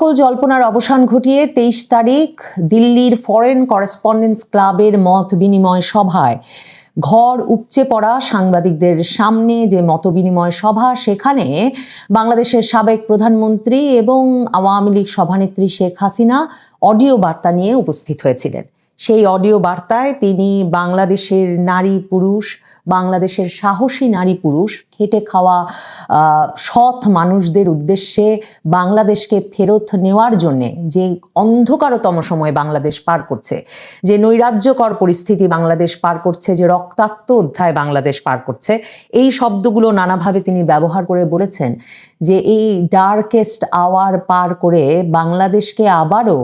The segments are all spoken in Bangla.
সকল জল্পনার অবসান ঘটিয়ে তেইশ তারিখ দিল্লির ফরেন করেসপন্ডেন্স ক্লাবের মত বিনিময় সভায় ঘর উপচে পড়া সাংবাদিকদের সামনে যে মত বিনিময় সভা, সেখানে বাংলাদেশের সাবেক প্রধানমন্ত্রী এবং আওয়ামী লীগ সভানেত্রী শেখ হাসিনা অডিও বার্তা নিয়ে উপস্থিত হয়েছিলেন। সেই অডিও বার্তায় তিনি বাংলাদেশের নারী, পুরুষ বাংলাদেশের সাহসী নারী পুরুষ খেটে খাওয়া সৎ মানুষদের উদ্দেশ্যে বাংলাদেশকে ফেরত নেওয়ার জন্যে যে অন্ধকারতম সময় বাংলাদেশ পার করছে, যে নৈরাজ্যকর পরিস্থিতি বাংলাদেশ পার করছে, যে রক্তাক্ত অধ্যায় বাংলাদেশ পার করছে, এই শব্দগুলো নানাভাবে তিনি ব্যবহার করে বলেছেন যে এই ডার্কেস্ট আওয়ার পার করে বাংলাদেশকে আবারও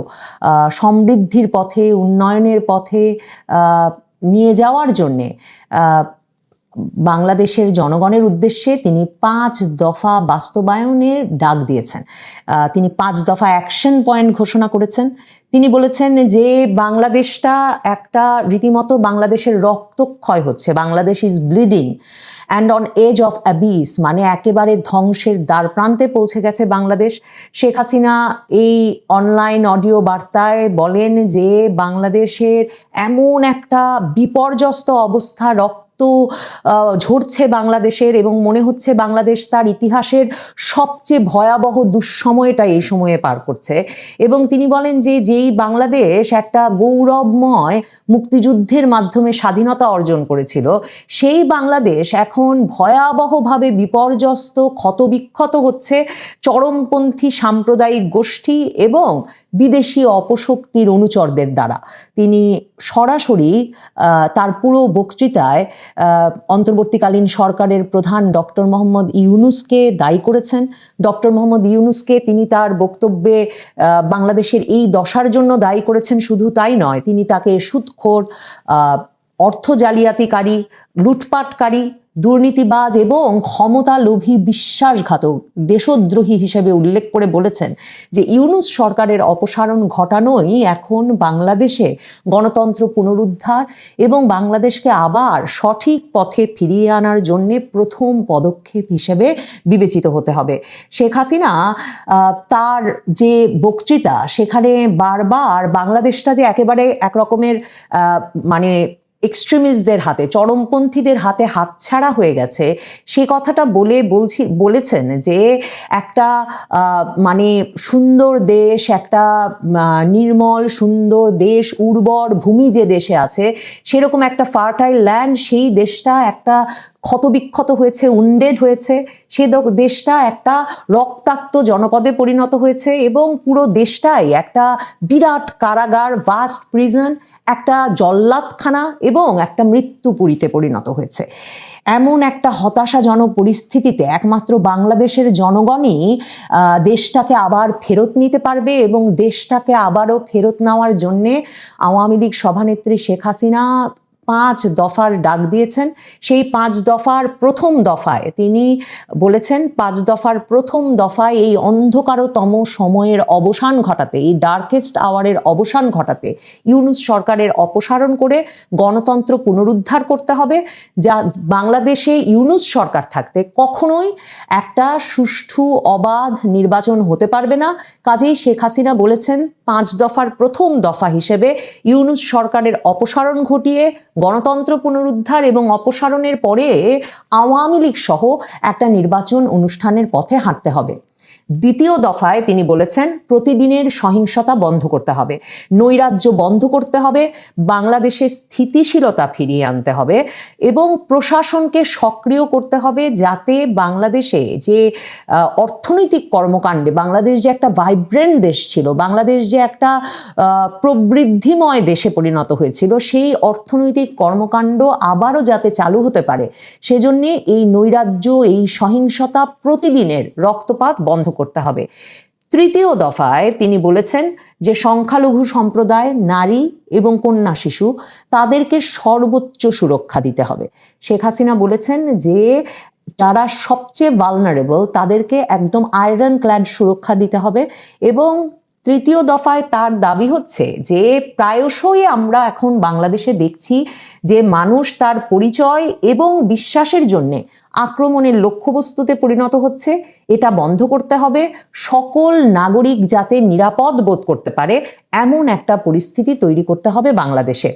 সমৃদ্ধির পথে, উন্নয়নের পথে নিয়ে যাওয়ার জন্যে বাংলাদেশের জনগণের উদ্দেশ্যে তিনি পাঁচ দফা বাস্তবায়নের ডাক দিয়েছেন। তিনি পাঁচ দফা অ্যাকশন পয়েন্ট ঘোষণা করেছেন। তিনি বলেছেন যে বাংলাদেশটা একটা রীতিমতো বাংলাদেশের রক্তক্ষয় হচ্ছে। Bangladesh is bleeding and on edge of abyss মানে একেবারে ধ্বংসের দ্বার প্রান্তে পৌঁছে গেছে বাংলাদেশ। শেখ হাসিনা এই অনলাইন অডিও বার্তায় বলেন যে বাংলাদেশের এমন একটা বিপর্যস্ত অবস্থা রক্ত আহ, ঝরছে বাংলাদেশের এবং মনে হচ্ছে বাংলাদেশ তার ইতিহাসের সবচেয়ে ভয়াবহ দুঃসময়টা এই সময়ে পার করছে। এবং তিনি বলেন যে যেই বাংলাদেশ একটা গৌরবময় মুক্তিযুদ্ধের মাধ্যমে স্বাধীনতা অর্জন করেছিল সেই বাংলাদেশ এখন ভয়াবহভাবে বিপর্যস্ত ক্ষতবিক্ষত হচ্ছে চরমপন্থী সাম্প্রদায়িক গোষ্ঠী এবং বিদেশি অপশক্তির অনুচরদের দ্বারা। তিনি সরাসরি তার পুরো বক্তৃতায় অন্তর্বর্তীকালীন সরকারের প্রধান ডক্টর মোহাম্মদ ইউনুসকে দায়ী করেছেন। ডক্টর মোহাম্মদ ইউনুসকে তিনি তার বক্তব্যে বাংলাদেশের এই দশার জন্য দায়ী করেছেন। শুধু তাই নয় তিনি তাকে সুদখোর আহ, অর্থ জালিয়াতিকারী লুটপাটকারী দুর্নীতিবাজ এবং ক্ষমতা লোভী বিশ্বাসঘাতক দেশদ্রোহী হিসেবে উল্লেখ করে বলেছেন যে ইউনুস সরকারের অপসারণ ঘটানোই এখন বাংলাদেশে গণতন্ত্র পুনরুদ্ধার এবং বাংলাদেশকে আবার সঠিক পথে ফিরিয়ে আনার জন্য প্রথম পদক্ষেপ হিসেবে বিবেচিত হতে হবে। শেখ হাসিনা তার যে বক্তৃতা, সেখানে বারবার বাংলাদেশটা যে একেবারে একরকমের মানে এক্সট্রিমিস্টদের হাতে, চরমপন্থীদের হাতে হাতছাড়া হয়ে গেছে। সে কথাটা বলে বলছি, বলেছেন যে একটা মানে সুন্দর দেশ, একটা নির্মল, সুন্দর দেশ, উর্বর ভূমি যে দেশে আছে, সেরকম একটা ফার্টাইল ল্যান্ড, সেই দেশটা একটা ক্ষতবিক্ষত হয়েছে উন্ডেড হয়েছে, সে দেশটা একটা রক্তাক্ত জনপদে পরিণত হয়েছে এবং পুরো দেশটাই একটা বিরাট কারাগার ভাস্ট প্রিজন একটা জল্লাদখানা এবং একটা মৃত্যুপুরীতে পরিণত হয়েছে। এমন একটা হতাশাজনক পরিস্থিতিতে একমাত্র বাংলাদেশের জনগণই দেশটাকে আবার ফেরত নিতে পারবে এবং দেশটাকে আবারও ফেরত নেওয়ার জন্যে আওয়ামী লীগ সভানেত্রী শেখ হাসিনা পাঁচ দফার ডাক দিয়েছেন। সেই পাঁচ দফার প্রথম দফায় তিনি বলেছেন, পাঁচ দফার প্রথম দফায় এই অন্ধকারতম সময়ের অবসান ঘটাতে, এই ডার্কেস্ট আওয়ারের অবসান ঘটাতে ইউনুস সরকারের অপসারণ করে গণতন্ত্র পুনরুদ্ধার করতে হবে। যা বাংলাদেশে ইউনুস সরকার থাকতে কখনোই একটা সুষ্ঠু অবাধ নির্বাচন হতে পারবে না। কাজেই শেখ হাসিনা বলেছেন, পাঁচ দফার প্রথম দফা হিসেবে ইউনুস সরকারের অপসারণ ঘটিয়ে গণতন্ত্র পুনরুদ্ধার এবং অপসারণের পরে আওয়ামী লীগ সহ একটা নির্বাচন অনুষ্ঠানের পথে হাঁটতে হবে। দ্বিতীয় দফায় তিনি বলেছেন, প্রতিদিনের সহিংসতা বন্ধ করতে হবে, নৈরাজ্য বন্ধ করতে হবে, বাংলাদেশে স্থিতিশীলতা ফিরিয়ে আনতে হবে এবং প্রশাসনকে সক্রিয় করতে হবে যাতে বাংলাদেশে যে অর্থনৈতিক কর্মকাণ্ডে, বাংলাদেশ যে একটা ভাইব্রেন্ট দেশ ছিল, বাংলাদেশ যে একটা প্রবৃদ্ধিময় দেশে পরিণত হয়েছিল, সেই অর্থনৈতিক কর্মকাণ্ড আবারও যাতে চালু হতে পারে, সেজন্যে এই নৈরাজ্য, এই সহিংসতা প্রতিদিনের রক্তপাত বন্ধ করতে হবে। তৃতীয় দফায় তিনি বলেছেন যে সংখ্যালঘু সম্প্রদায়, নারী এবং কন্যা শিশু তাদেরকে সর্বোচ্চ সুরক্ষা দিতে হবে। শেখ হাসিনা বলেছেন যে যারা সবচেয়ে ভালনারেবল তাদেরকে একদম আয়রন ক্ল্যাড সুরক্ষা দিতে হবে এবং তৃতীয় দফায় তার দাবি হচ্ছে যে প্রায়শই আমরা এখন বাংলাদেশে দেখছি যে মানুষ তার পরিচয় এবং বিশ্বাসের জন্যে আক্রমণের লক্ষ্যবস্তুতে পরিণত হচ্ছে। এটা বন্ধ করতে হবে। সকল নাগরিক যাতে নিরাপদ বোধ করতে পারে, এমন একটা পরিস্থিতি তৈরি করতে হবে বাংলাদেশে।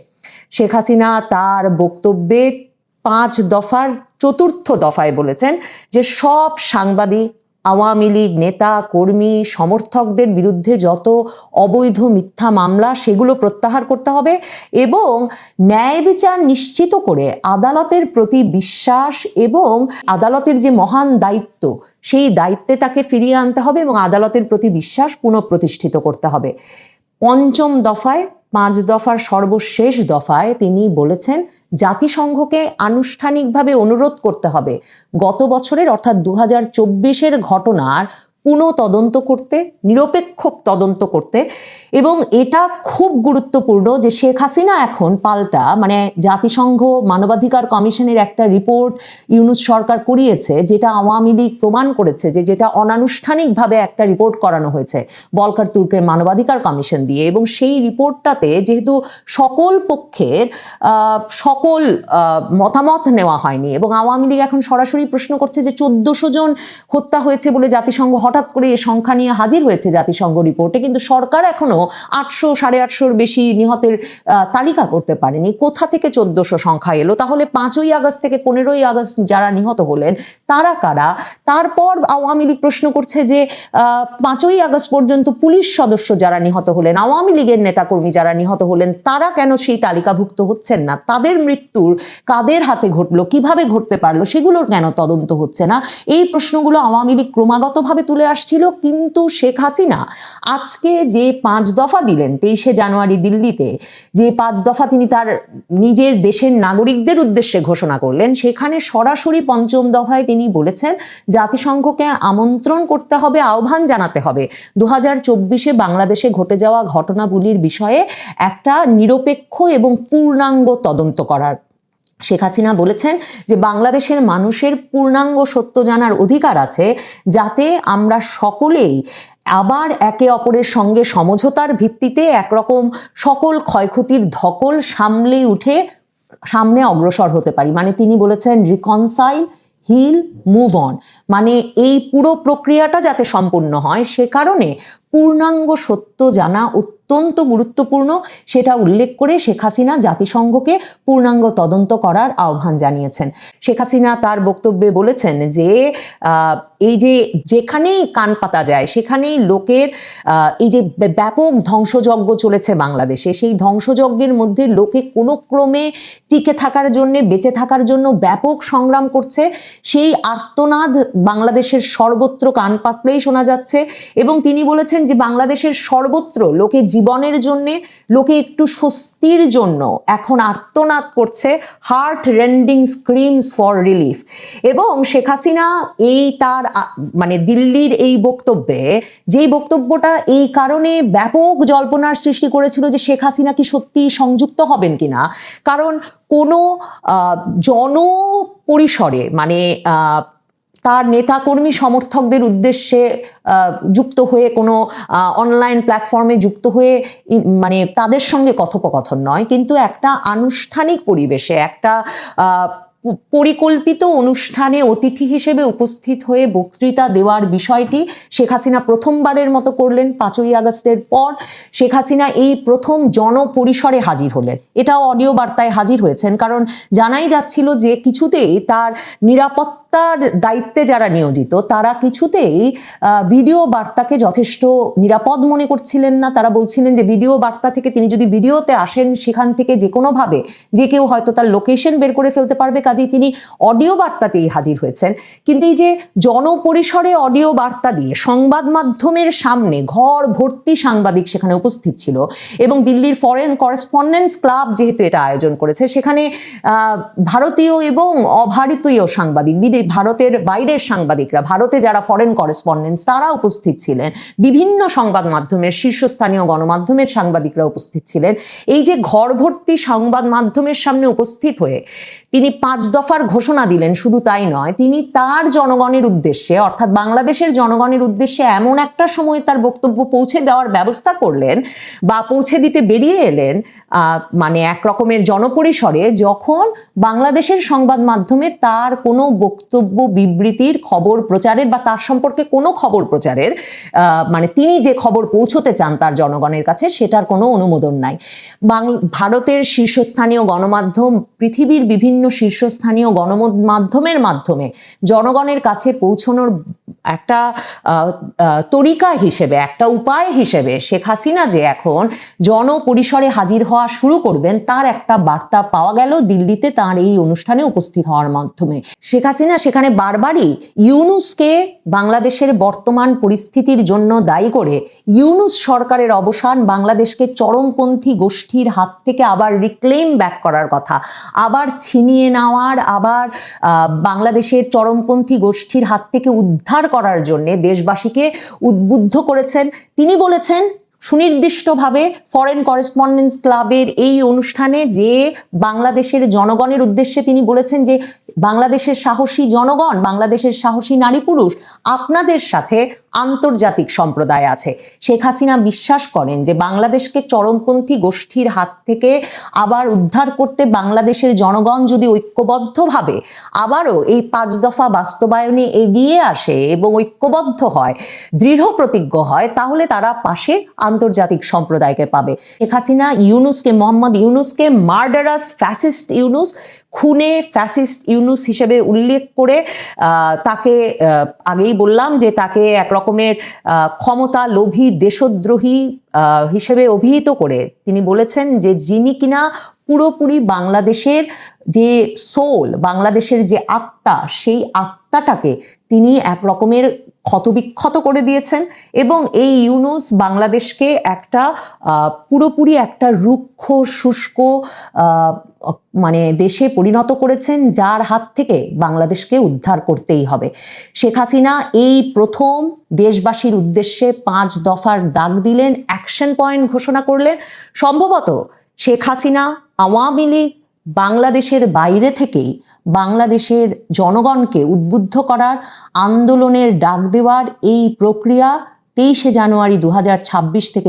শেখ হাসিনা তার বক্তব্যে পাঁচ দফার, চতুর্থ দফায় বলেছেন যে সব সাংবাদিক আওয়ামী লীগ নেতা, কর্মী, সমর্থকদের বিরুদ্ধে যত অবৈধ মিথ্যা মামলা সেগুলো প্রত্যাহার করতে হবে এবং ন্যায় বিচার নিশ্চিত করে আদালতের প্রতি বিশ্বাস এবং আদালতের যে মহান দায়িত্ব, সেই দায়িত্বে তাকে ফিরিয়ে আনতে হবে এবং আদালতের প্রতি বিশ্বাস পুনঃপ্রতিষ্ঠিত করতে হবে। পঞ্চম দফায়, পাঁচ দফার সর্বশেষ দফায় তিনি বলেছেন জাতিসংঘকে আনুষ্ঠানিকভাবে অনুরোধ করতে হবে। গত বছরের অর্থাৎ দু হাজার ঘটনার পুনঃ তদন্ত করতে, নিরপেক্ষ তদন্ত করতে এবং এটা খুব গুরুত্বপূর্ণ যে শেখ হাসিনা এখন পাল্টা মানে জাতিসংঘ মানবাধিকার কমিশনের একটা রিপোর্ট ইউনুস সরকার করিয়েছে যেটা আওয়ামী লীগ প্রমাণ করেছে যে যেটা অনানুষ্ঠানিকভাবে একটা রিপোর্ট করানো হয়েছে বলকার তুর্কের মানবাধিকার কমিশন দিয়ে এবং সেই রিপোর্টটাতে যেহেতু সকল পক্ষের সকল মতামত নেওয়া হয়নি এবং আওয়ামী লীগ এখন সরাসরি প্রশ্ন করছে যে চোদ্দশো জন হত্যা হয়েছে বলে জাতিসংঘ হঠাৎ করে এই সংখ্যা নিয়ে হাজির হয়েছে জাতিসংঘ রিপোর্টে কিন্তু সরকার এখনও আটশো সাড়ে আটশোর বেশি নিহতের তালিকা করতে পারেনি। কোথা থেকে চোদ্দশো সংখ্যা এলো? তাহলে পাঁচই আগস্ট থেকে পনেরোই আগস্ট যারা নিহত হলেন, তারা কারা? তারপর আওয়ামী লীগ প্রশ্ন করছে যে পাঁচই আগস্ট পর্যন্ত পুলিশ সদস্য যারা নিহত হলেন, আওয়ামী লীগের নেতাকর্মী যারা নিহত হলেন, তারা কেন সেই তালিকাভুক্ত হচ্ছেন না? তাদের মৃত্যুর কাদের হাতে ঘটলো? কীভাবে ঘটতে পারল? সেগুলোর কেন তদন্ত হচ্ছে না? এই প্রশ্নগুলো আওয়ামী লীগ ক্রমাগতভাবে তুলে আসছিল, কিন্তু শেখ হাসিনা আজকে যে পাঁচ দফা দিলেন, তেইশে জানুয়ারি দিল্লিতে, যে পাঁচ দফা তিনি তার নিজের দেশের নাগরিকদের উদ্দেশ্যে ঘোষণা করলেন, সেখানে সরাসরি পঞ্চম দফায় তিনি বলেছেন, জাতিসংঘকে আমন্ত্রণ করতে হবে, আহ্বান জানাতে হবে। দু হাজার চব্বিশে বাংলাদেশে ঘটে যাওয়া ঘটনাগুলির বিষয়ে একটা নিরপেক্ষ এবং পূর্ণাঙ্গ তদন্ত করার শেখ হাসিনা বলেছেন যে বাংলাদেশের মানুষের পূর্ণাঙ্গ সত্য জানার অধিকার আছে যাতে আমরা সকলেই আবার একে অপরের সঙ্গে সমঝোতার ভিত্তিতে একরকম সকল ক্ষয়ক্ষতির ধকল সামলে উঠে, সামনে অগ্রসর হতে পারি। মানে তিনি বলেছেন রিকনসাইল হিল মুভ অন মানে এই পুরো প্রক্রিয়াটা যাতে সম্পূর্ণ হয়, সে কারণে পূর্ণাঙ্গ সত্য জানা অত্যন্ত গুরুত্বপূর্ণ। সেটা উল্লেখ করে শেখ হাসিনা জাতিসংঘকে পূর্ণাঙ্গ তদন্ত করার আহ্বান জানিয়েছেন। শেখ হাসিনা তার বক্তব্যে বলেছেন যে এই যে যেখানেই কান পাতা যায়, সেখানেই লোকের এই যে ব্যাপক ধ্বংসযজ্ঞ চলেছে বাংলাদেশে, সেই ধ্বংসযজ্ঞের মধ্যে লোকে কোনো ক্রমে টিকে থাকার জন্য, বেঁচে থাকার জন্য ব্যাপক সংগ্রাম করছে। সেই আর্তনাদ বাংলাদেশের সর্বত্র কান পাতলেই শোনা যাচ্ছে এবং তিনি বলেছেন যে বাংলাদেশের সর্বত্র লোকে জীবনের জন্য, লোকে একটু স্বস্তির জন্য এখন আর্তনাদ করছে heart rending screams for relief এবং শেখ হাসিনা এই তার মানে দিল্লির এই বক্তব্যে, যেই বক্তব্যটা এই কারণে ব্যাপক জল্পনার সৃষ্টি করেছিল যে শেখ হাসিনা কি সত্যি সংযুক্ত হবেন কিনা। কারণ কোনো জন পরিসরে মানে তার নেতাকর্মী সমর্থকদের উদ্দেশ্যে যুক্ত হয়ে কোনো অনলাইন প্ল্যাটফর্মে যুক্ত হয়ে মানে তাদের সঙ্গে কথোপকথন নয়, কিন্তু একটা আনুষ্ঠানিক পরিবেশে, একটা পরিকল্পিত অনুষ্ঠানে অতিথি হিসেবে উপস্থিত হয়ে বক্তৃতা দেওয়ার বিষয়টি শেখ হাসিনা প্রথমবারের মতো করলেন, পাঁচই আগস্টের পর শেখ হাসিনা এই প্রথম জনপরিসরে হাজির হলেন। এটাও অডিও বার্তায় হাজির হয়েছেন, কারণ জানাই যাচ্ছিল যে কিছুতেই তার নিরাপত্তার দায়িত্বে যারা নিয়োজিত, তারা কিছুতেই ভিডিও বার্তাকে যথেষ্ট নিরাপদ মনে করছিলেন না। তারা বলছিলেন যে, ভিডিও বার্তা থেকে তিনি যদি ভিডিওতে আসেন, সেখান থেকে যে কোনোভাবে যে কেউ হয়তো তার লোকেশন বের করে ফেলতে পারবে। কাজেই তিনি অডিও বার্তাতেই হাজির হয়েছেন। কিন্তু এই যে জনপরিসরে অডিও বার্তা দিয়ে সংবাদ মাধ্যমের সামনে ঘর ভর্তি সাংবাদিক সেখানে উপস্থিত ছিল এবং দিল্লির ফরেন করেসপন্ডেন্স ক্লাব যেহেতু এটা আয়োজন করেছে, সেখানে ভারতীয় এবং অভারতীয় সাংবাদিক বিদে- ভারতের বাইরের সাংবাদিকরা, ভারতে যারা ফরেন করেসপন্ডেন্স তারা উপস্থিত ছিলেন। বিভিন্ন সংবাদ মাধ্যমের, শীর্ষস্থানীয় গণমাধ্যমের সাংবাদিকরা উপস্থিত ছিলেন। এই যে ঘর ভর্তি সংবাদ মাধ্যমের সামনে উপস্থিত হয়ে তিনি পাঁচ দফার ঘোষণা দিলেন, শুধু তাই নয়, তিনি তার জনগণের উদ্দেশ্যে, অর্থাৎ বাংলাদেশের জনগণের উদ্দেশ্যে এমন একটা সময় তার বক্তব্য পৌঁছে দেওয়ার ব্যবস্থা করলেন বা পৌঁছে দিতে বেরিয়ে এলেন মানে এক রকমের জনপরিসরে, যখন বাংলাদেশের সংবাদ মাধ্যমে তার কোনো বক্তব্য বক্তব্য বিবৃতির খবর প্রচারের বা তার সম্পর্কে কোনো খবর প্রচারের মানে তিনি যে খবর পৌঁছতে চান তার জনগণের কাছে সেটার কোনো অনুমোদন নাই। ভারতের শীর্ষস্থানীয় গণমাধ্যম, পৃথিবীর বিভিন্ন শীর্ষস্থানীয় গণমাধ্যমের মাধ্যমে জনগণের কাছে পৌঁছানোর একটা তরিকা হিসেবে, একটা উপায় হিসেবে শেখ হাসিনা যে এখন জনপরিসরে হাজির হওয়া শুরু করবেন, তার একটা বার্তা পাওয়া গেল দিল্লিতে তার এই অনুষ্ঠানে উপস্থিত হওয়ার মাধ্যমে। শেখ হাসিনা সেখানে বারবারই ইউনুসকে বাংলাদেশের বর্তমান পরিস্থিতির জন্য দায়ী করে ইউনুস সরকারের অবসান বাংলাদেশকে চরমপন্থী গোষ্ঠীর হাত থেকে আবার রিক্লেম ব্যাক করার কথা। আবার ছিনিয়ে নেওয়ার, আবার বাংলাদেশের চরমপন্থী গোষ্ঠীর হাত থেকে উদ্ধার করার জন্যে দেশবাসীকে উদ্বুদ্ধ করেছেন। তিনি বলেছেন, সুনির্দিষ্টভাবে ফরেন করেসপন্ডেন্স ক্লাবের এই অনুষ্ঠানে যে বাংলাদেশের জনগণের উদ্দেশ্যে তিনি বলেছেন যে বাংলাদেশের সাহসী জনগণ বাংলাদেশের সাহসী নারী পুরুষ আপনাদের সাথে আন্তর্জাতিক সম্প্রদায় আছে। শেখ হাসিনা বিশ্বাস করেন যে বাংলাদেশকে চরমপন্থী গোষ্ঠীর হাত থেকে আবার উদ্ধার করতে বাংলাদেশের জনগণ যদি ঐক্যবদ্ধভাবে আবারও এই পাঁচ দফা বাস্তবায়নে এগিয়ে আসে এবং ঐক্যবদ্ধ হয়, দৃঢ় প্রতিজ্ঞ হয়, তাহলে তারা পাশে আন্তর্জাতিক সম্প্রদায়কে পাবে। শেখ হাসিনা ইউনুসকে, মোহাম্মদ ইউনুসকে, মার্ডারাস ফ্যাসিস্ট ইউনুস, খুনে ফ্যাসিস্ট ইউনুস হিসেবে উল্লেখ করে তাকে আগেই বললাম যে তাকে এক রকমের ক্ষমতা লোভী দেশদ্রোহী হিসেবে অভিহিত করে তিনি বলেছেন যে যিনি কিনা পুরোপুরি বাংলাদেশের যে সোল বাংলাদেশের যে আত্মা, সেই আত্মাটাকে তিনি এক রকমের ক্ষতবিক্ষত করে দিয়েছেন এবং এই ইউনুস বাংলাদেশকে একটা পুরোপুরি একটা রুক্ষ, শুষ্ক মানে দেশে পরিণত করেছেন, যার হাত থেকে বাংলাদেশকে উদ্ধার করতেই হবে। শেখ হাসিনা এই প্রথম দেশবাসীর উদ্দেশ্যে পাঁচ দফার দাগ দিলেন, অ্যাকশন পয়েন্ট ঘোষণা করলেন। সম্ভবত শেখ হাসিনা আওয়ামী লীগ বাংলাদেশের বাইরে থেকেই বাংলাদেশের জনগণকে উদ্বুদ্ধ করার আন্দোলনের ডাক দেওয়ার এই প্রক্রিয়া তেইশে জানুয়ারি দু হাজার ছাব্বিশ থেকে